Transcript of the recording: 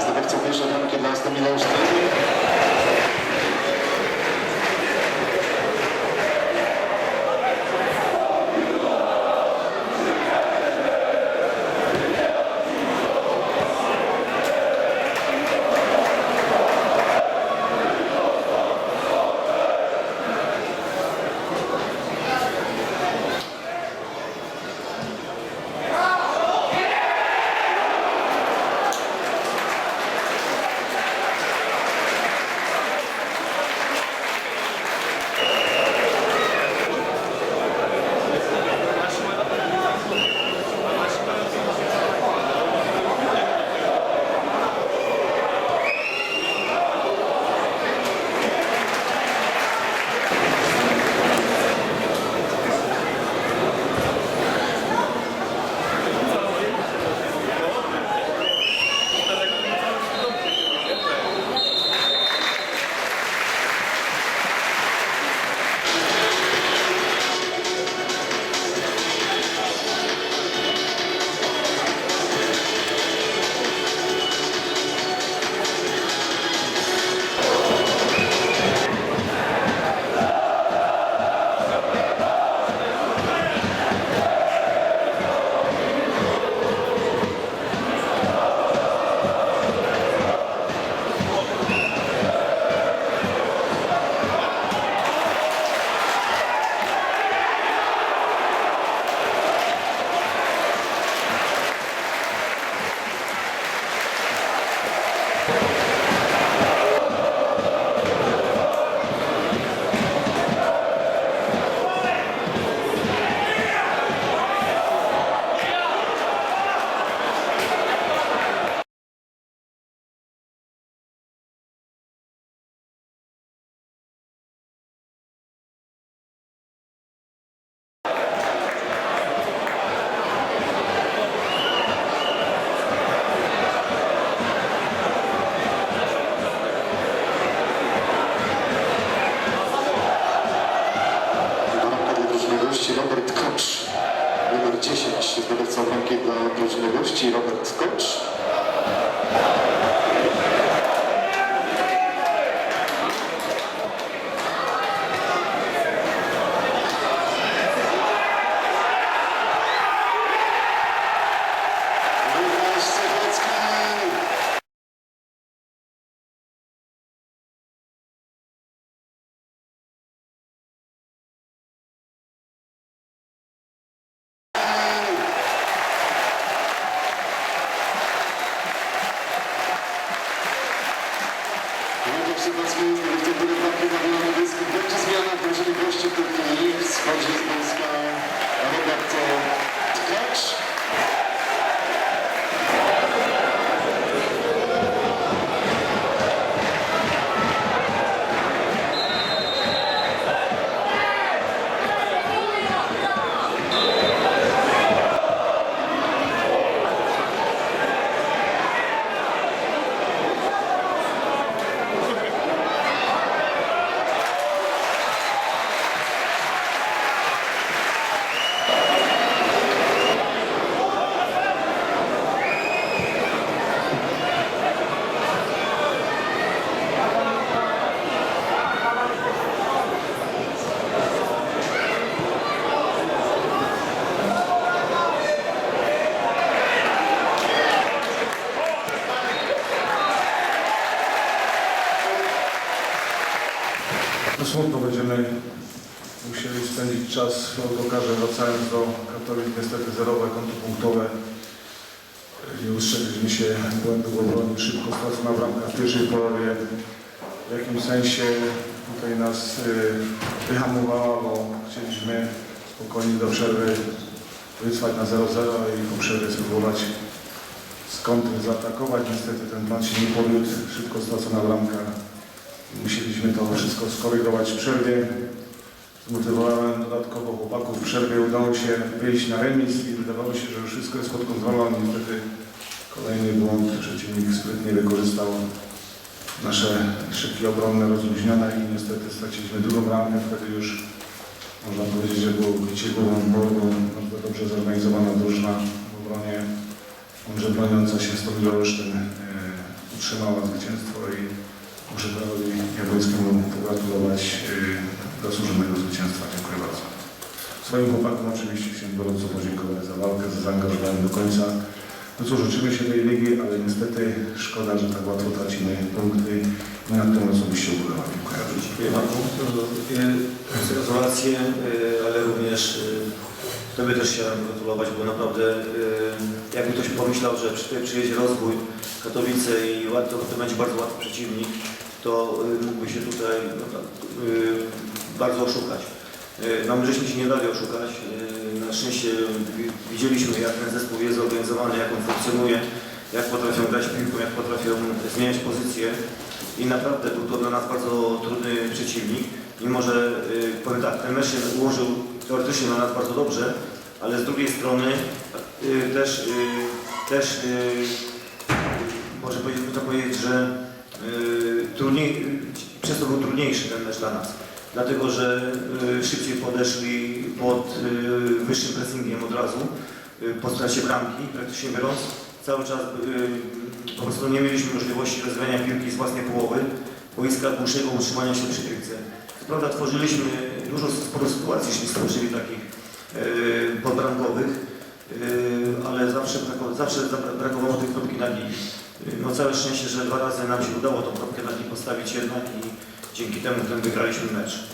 Zdobywcą pierwszej bramki dla Aston Villa 10. Zdobywca bramki dla drużyny gości Robert Kocz. Łukasz Cechocki w tym bramki na niebieskich. Będzie zmiana gości w tej chwili. Schodzi z boiska Robert Tkacz. No smutno będziemy musieli spędzić czas w autokarze wracając do Katowic. Niestety zerowe konto punktowe. Nie ustrzegliśmy się błędu w obronie. Szybko stracona bramka w pierwszej połowie. W jakimś sensie tutaj nas y, wyhamowała, bo chcieliśmy spokojnie do przerwy wytrwać na 0-0 i po przerwie spróbować z zaatakować. Niestety ten mecz się nie powiódł. Szybko stracona bramka. Musieliśmy to wszystko skorygować w przerwie. Zmotywowałem dodatkowo chłopaków w przerwie. Udało się wyjść na remis i wydawało się, że już wszystko jest pod kontrolą. Niestety kolejny błąd. Przeciwnik sprytnie wykorzystał nasze szybkie obronne rozluźnione i niestety straciliśmy drugą bramkę. Wtedy już można powiedzieć, że było bicie głową bardzo dobrze zorganizowana drużyna w obronie, mądrze broniąca się z Olsztyn. utrzymała zwycięstwo i muszę trenerowi Jabłońskiemu pogratulować yy, zasłużonego zwycięstwa. Dziękuję bardzo. Swoim chłopakom oczywiście chciałem gorąco podziękować za walkę, za zaangażowanie do końca. No cóż, uczymy się tej ligi, ale niestety szkoda, że tak łatwo tracimy punkty i nad tym osobiście ubolewam. Dziękuję. Dziękuję y, za gratulacje, y, ale również y, Tobie też chciałem gratulować, bo naprawdę y, jakby ktoś pomyślał, że przy, przyjedzie rozwój Katowice i łatwo, to będzie bardzo łatwy przeciwnik, to y, mógłby się tutaj naprawdę, y, bardzo oszukać. Y, No my żeśmy się nie dali oszukać. Na szczęście wi- widzieliśmy jak ten zespół jest zorganizowany, jak on funkcjonuje, jak potrafią grać piłką, jak potrafią zmieniać pozycje. I naprawdę był to dla nas bardzo trudny przeciwnik, mimo że powiem tak, ten mecz się ułożył teoretycznie na nas bardzo dobrze, ale z drugiej strony y, też, y, też y, może można powiedzieć, że y, trudniej, y, przez to był trudniejszy ten mecz dla nas. Dlatego, że szybciej podeszli pod wyższym pressingiem od razu, po stracie bramki, praktycznie biorąc. Cały czas po prostu nie mieliśmy możliwości rozwijania piłki z własnej połowy, boiska dłuższego utrzymania się przy piłce. Prawda tworzyliśmy dużo sporo sytuacji, jeśli stworzyli takich y, podbramkowych, y, ale zawsze, brako, zawsze brakowało tej kropki na. No całe szczęście, że dwa razy nam się udało tą kropkę na postawić jednak i dzięki temu ten wygraliśmy mecz.